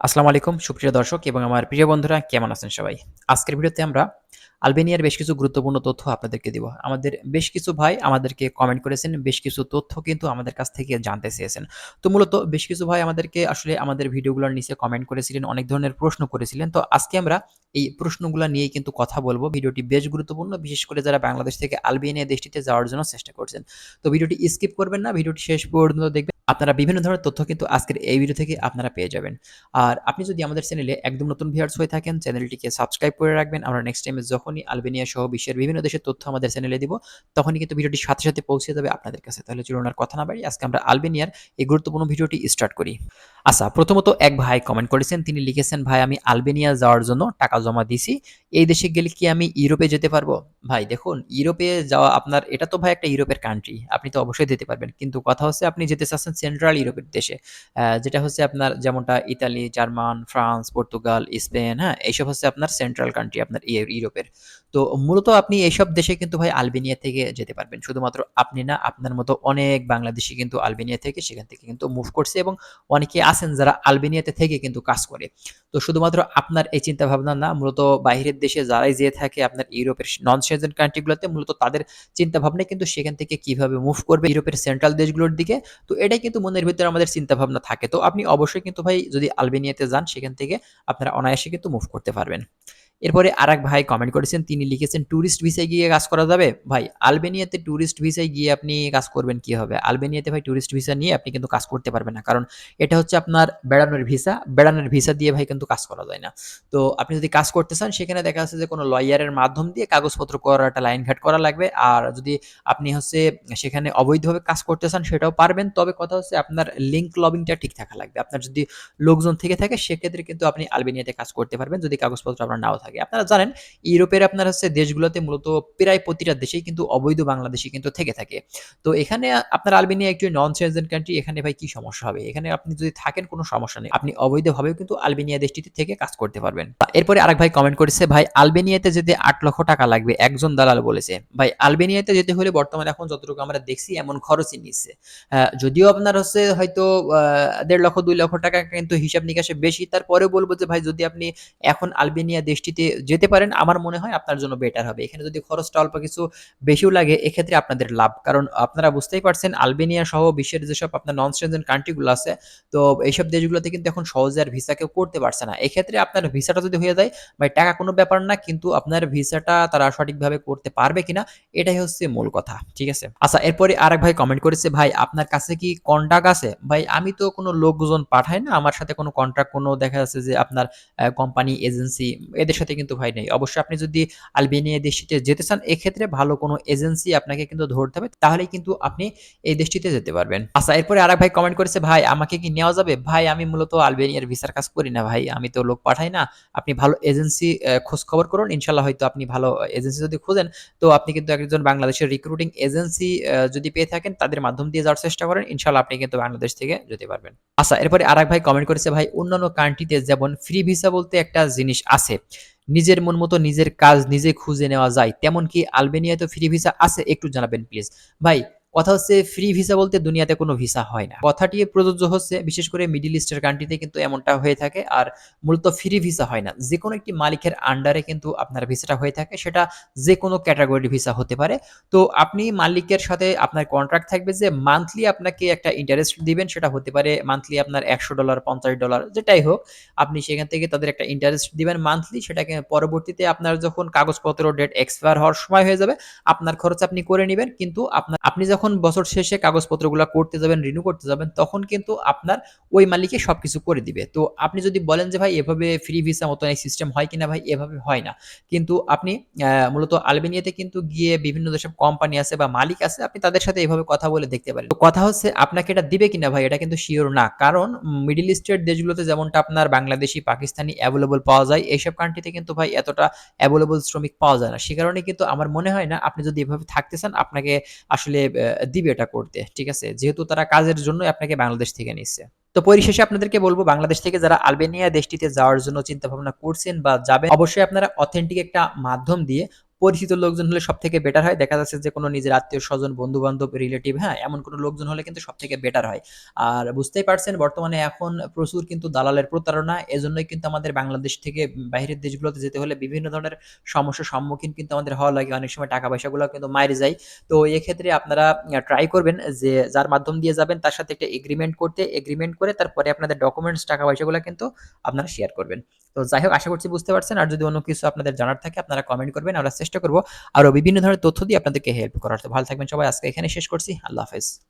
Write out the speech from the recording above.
আসসালামু আলাইকুম সুপ্রিয় দর্শক এবং আমার প্রিয় বন্ধুরা কেমন আছেন সবাই? আজকের ভিডিওতে আমরা আলবেনিয়ার বেশ কিছু গুরুত্বপূর্ণ তথ্য আপনাদেরকে দিব। আমাদের বেশ কিছু ভাই আমাদেরকে কমেন্ট করেছেন, বেশ কিছু তথ্য কিন্তু আমাদের কাছ থেকে জানতে চেয়েছেন। তো মূলত বেশ কিছু ভাই আমাদেরকে আসলে আমাদের ভিডিওগুলোর নিচে কমেন্ট করেছিলেন, অনেক ধরনের প্রশ্ন করেছিলেন। তো আজকে আমরা এই প্রশ্নগুলো নিয়েই কিন্তু কথা বলব। ভিডিওটি বেশ গুরুত্বপূর্ণ, বিশেষ করে যারা বাংলাদেশ থেকে আলবেনিয়া দেশটিতে যাওয়ার জন্য চেষ্টা করছেন। তো ভিডিওটি স্কিপ করবেন না, ভিডিওটি শেষ পর্যন্ত দেখবেন। আপনারা বিভিন্ন ধরনের তথ্য কিন্তু আজকের এই ভিডিও থেকে আপনারা পেয়ে যাবেন। আর আপনি যদি আমাদের চ্যানেলে একদম নতুন ভিউয়ার্স হয়ে থাকেন চ্যানেলটিকে সাবস্ক্রাইব করে রাখবেন। আমরা নেক্সট টাইমে যখনই আলবেনিয়া সহ বিশ্বের বিভিন্ন দেশের তথ্য আমাদের চ্যানেলে দিব, তখনই কিন্তু ভিডিওটি সাথে সাথে পৌঁছে যাবে আপনাদের কাছে। তাহলে চলুন আর কথা না বাড়ি আজকে আমরা আলবেনিয়ার এই গুরুত্বপূর্ণ ভিডিওটি স্টার্ট করি। আচ্ছা প্রথমত এক ভাই কমেন্ট করেছেন, তিনি লিখেছেন, ভাই, আমি আলবেনিয়া যাওয়ার জন্য টাকা জমা দিছি। এই দেশে গেলে কি আমি ইউরোপে যেতে পারব? ভাই, দেখুন, ইউরোপে যাওয়া আপনার, এটা তো ভাই একটা ইউরোপের কান্ট্রি আপনি তো অবশ্যই যেতে পারবেন। কিন্তু কথা হচ্ছে আপনি যেতে চাচ্ছেন সেন্ট্রাল ইউরোপের দেশে। যেটা হচ্ছে আপনার যেমনটা Italy, German, France, Portugal, Spain হ্যাঁ এইসব হচ্ছে আপনার সেন্ট্রাল কান্ট্রি আপনার ইয়ে- ইউরোপের তো মূলত আপনি এইসব দেশে কিন্তু ভাই আলবেনিয়া থেকে যেতে পারবেন। শুধুমাত্র আপনি না, আপনার মতো অনেক বাংলাদেশি কিন্তু আলবেনিয়া থেকে সেখান থেকে কিন্তু মুভ করছে এবং অনেকে আছেন যারা আলবেনিয়াতে থেকে কিন্তু কাজ করে। তো শুধুমাত্র আপনার এই চিন্তা ভাবনা না, মূলত বাইরের দেশে যারাই যেয়ে থাকে আপনার ইউরোপের নন সেজেন কান্ট্রিগুলোতে মূলত তাদের চিন্তা ভাবনা কিন্তু সেখান থেকে কীভাবে মুভ করবে ইউরোপের সেন্ট্রাল দেশগুলোর দিকে, তো এটাই কিন্তু মনের ভিতরে আমাদের চিন্তা ভাবনা থাকে। তো আপনি অবশ্যই কিন্তু ভাই যদি আলবেনিয়াতে যান, সেখান থেকে আপনারা অনায়াসে কিন্তু মুভ করতে পারবেন। এরপরে আর এক ভাই কমেন্ট করেছেন, তিনি লিখেছেন ট্যুরিস্ট ভিসায় গিয়ে কাজ করা যাবে? ভাই, আলবেনিয়াতে ট্যুরিস্ট ভিসায় গিয়ে আপনি কাজ করবেন কি হবে? আলবেনিয়াতে ভাই ট্যুরিস্ট ভিসা নিয়ে আপনি কিন্তু কাজ করতে পারবেন না। কারণ এটা হচ্ছে আপনার বেড়ানোর ভিসা বেড়ানোর ভিসা দিয়ে ভাই কিন্তু কাজ করা যায় না। তো আপনি যদি কাজ করতে চান, সেখানে দেখা যাচ্ছে যে কোনো লয়ারের মাধ্যম দিয়ে কাগজপত্র করাটা লাইন ঘাট করা লাগবে। আর যদি আপনি হচ্ছে সেখানে অবৈধভাবে কাজ করতে চান, সেটাও পারবেন। তবে কথা হচ্ছে আপনার লিঙ্ক লবিংটা ঠিক থাকা লাগবে। আপনার যদি লোকজন থেকে থাকে, সেক্ষেত্রে কিন্তু আপনি আলবেনিয়াতে কাজ করতে পারবেন, যদি কাগজপত্র আপনার নাও থাকে। আপনারা জানেন, ইউরোপের আপনার হচ্ছে দেশগুলোতে মূলত প্রায় প্রতিটা দেশেই কিন্তু অবৈধ বাংলাদেশি কিন্তু থেকে থাকে। তো এখানে আপনার আলবেনিয়া একটি নন সিটিজেন কান্ট্রি এখানে ভাই কি সমস্যা হবে? এখানে আপনি যদি থাকেন, কোনো সমস্যা নেই। আপনি অবৈধভাবেও কিন্তু আলবেনিয়া দেশটিতে থেকে কাজ করতে পারবেন। এরপরে আরেক ভাই কমেন্ট করেছে, ভাই, আলবেনিয়াতে যেতে আট লক্ষ টাকা লাগবে একজন দালাল বলেছে। ভাই, আলবেনিয়াতে যেতে হলে বর্তমানে এখন যতটুকু আমরা দেখছি, এমন খরচই নিচ্ছে। যদিও আপনার হচ্ছে হয়তো দেড় লক্ষ, দুই লক্ষ টাকা কিন্তু হিসাব নিকাশে বেশি। তারপরে বলব যে, ভাই, যদি আপনি এখন আলবেনিয়া দেশটিতে যেতে যেতে পারেন, আমার মনে হয় আপনার জন্য বেটার হবে। এখানে যদি খরচটা অল্প কিছু বেশিও লাগে, এক্ষেত্রে আপনাদের লাভ। কারণ আপনারা বুঝতেই পারছেন, আলবেনিয়া সহ বিশ্বের যেসব আপনার নন সিটিজেন কান্ট্রিগুলো আছে, তো এইসব দেশগুলোতে কিন্তু এখন সহজে আর ভিসা কেউ করতে পারছে না। এক্ষেত্রে আপনার ভিসাটা যদি হয়ে যায়, ভাই, টাকা কোনো ব্যাপার না, কিন্তু আপনার ভিসাটা তারা সঠিকভাবে করতে পারবে কিনা, এটাই হচ্ছে মূল কথা, ঠিক আছে? আচ্ছা এরপরে আরেক ভাই কমেন্ট করেছে, ভাই, আপনার কাছে কি কন্ট্রাক্ট আছে? ভাই, আমি তো কোনো লোকজন পাঠাই না, আমার সাথে কোনো কন্ট্রাক্ট কোনো দেখা যাচ্ছে যে আপনার কোম্পানি এজেন্সি এদের সাথে কিন্তু ভাই নেই। অবশ্যই আপনি যদি আলবেনিয়া দেশটিতে যেতে চান, এক্ষেত্রে ভালো কোনো এজেন্সি আপনাকে কিন্তু ধরতে হবে, তাহলেই কিন্তু আপনি এই দেশটিতে যেতে পারবেন। আচ্ছা এরপরে আরেক ভাই কমেন্ট করেছে, ভাই, আমাকে কি নেওয়া যাবে? ভাই, আমি মূলত আলবেনিয়ার ভিসার কাজ করি না, ভাই, আমি তো লোক পাঠাই না। আপনি ভালো এজেন্সি খোঁজ খবর করুন, ইনশাল্লাহ হয়তো আপনি ভালো এজেন্সি যদি খোঁজেন, তো আপনি কিন্তু একজন বাংলাদেশের রিক্রুটিং এজেন্সি যদি পেয়ে থাকেন, তাদের মাধ্যম দিয়ে যাওয়ার চেষ্টা করেন, ইনশাল্লাহ আপনি কিন্তু বাংলাদেশ থেকে যেতে পারবেন। আচ্ছা এরপরে আরেক ভাই কমেন্ট করেছে, ভাই, অন্যান্য কান্ট্রিতে যেমন ফ্রি ভিসা বলতে একটা জিনিস আছে নিজের মন মতো নিজের কাজ নিজে খুঁজে নেওয়া যায়। তেমন কি আলবেনিয়াতে ফ্রি ভিসা আছে, একটু জানাবেন প্লিজ ভাই কথা হচ্ছে ফ্রি ভিসা বলতে দুনিয়াতে কোনো ভিসা হয় না। কথাটি প্রযোজ্য হচ্ছে, বিশেষ করে মিডিল ইস্টের কান্ট্রিতে কিন্তু এমনটা হয়ে থাকে। আর মূলত ফ্রি ভিসা হয় না। যে কোনো একটি মালিকের আন্ডারে কিন্তু আপনার ভিসাটা হয়ে থাকে। সেটা যে কোনো ক্যাটাগরির ভিসা হতে পারে। তো আপনি মালিকের সাথে আপনার কন্ট্রাক্ট থাকবে যে মান্থলি আপনাকে একটা ইন্টারেস্ট দিবেন। সেটা হতে পারে মান্থলি আপনার একশো ডলার পঞ্চাশ ডলার যেটাই হোক। আপনি সেখান থেকে তাদের একটা ইন্টারেস্ট দিবেন মান্থলি সেটাকে পরবর্তীতে আপনার যখন কাগজপত্র ডেট এক্সপায়ার হওয়ার সময় হয়ে যাবে, আপনার খরচ আপনি করে নেবেন। কিন্তু আপনার আপনি যখন বছর শেষে কাগজপত্রগুলো করতে যাবেন রিনিউ করতে যাবেন, তখন কিন্তু আপনার ওই মালিকে সবকিছু করে দিবে। তো আপনি যদি বলেন যে, ভাই, এভাবে ফ্রি ভিসা মতো এই সিস্টেম হয় কিনা ভাই? এভাবে হয় না। কিন্তু আপনি মূলত আলবেনিয়াতে কিন্তু গিয়ে বিভিন্ন যেসব কোম্পানি আছে বা মালিক আছে, আপনি তাদের সাথে এভাবে কথা বলে দেখতে পারেন। তো কথা হচ্ছে, আপনাকে এটা দিবে কিনা ভাই? এটা কিন্তু শিওর না। কারণ মিডিল ইস্টের দেশগুলোতে যেমনটা আপনার বাংলাদেশি, পাকিস্তানি অ্যাভেলেবল পাওয়া যায়, এইসব কান্ট্রিতে কিন্তু ভাই এতটা অ্যাভেলেবল শ্রমিক পাওয়া যায় না। সে কারণে কিন্তু আমার মনে হয় না, আপনি যদি এভাবে থাকতে চান, আপনাকে আসলে দিবে এটা করতে, ঠিক আছে? যেহেতু তারা কাজের জন্য আপনাকে বাংলাদেশ থেকে নিচ্ছে তো পরিশেষে আপনাদেরকে বলব, বাংলাদেশ থেকে যারা আলবেনিয়া দেশটিতে যাওয়ার জন্য চিন্তা ভাবনা করছেন বা যাবেন, অবশ্যই আপনারা অথেন্টিক একটা মাধ্যম দিয়ে পরিচিত লোকজন হলে সবথেকে বেটার হয়। দেখা যাচ্ছে যে কোনো নিজের আত্মীয় স্বজন বন্ধু-বান্ধব, রিলেটিভ, হ্যাঁ? এমন কোনো লোকজন হলে কিন্তু সবথেকে বেটার হয়। আর বুঝতেই পারছেন বর্তমানে এখন প্রচুর কিন্তু দালালের প্রতারণা। এজন্যই কিন্তু আমাদের বাংলাদেশ থেকে বাইরের দেশগুলোতে যেতে হলে বিভিন্ন ধরনের সমস্যার সম্মুখীন কিন্তু আমাদের হওয়া লাগে। অনেক সময় টাকা-পয়সাগুলাও কিন্তু মাইর যায়। তো এক্ষেত্রে আপনারা ট্রাই করবেন যে যার মাধ্যম দিয়ে যাবেন তার সাথে একটা এগ্রিমেন্ট করতে। এগ্রিমেন্ট করে তারপরে আপনাদের ডকুমেন্টস, টাকা-পয়সাগুলা কিন্তু আপনারা শেয়ার করবেন। তো যাই হোক আশা করছি বুঝতে পারছেন। আর যদি অন্য কিছু আপনাদের জানার থাকে আপনারা কমেন্ট করবেন। আমরা করব আরও বিভিন্ন ধরনের তথ্য দিয়ে আপনাদেরকে হেল্প করার। তো ভালো থাকবেন সবাই। আজকে এখানে শেষ করছি। আল্লাহ হাফেজ।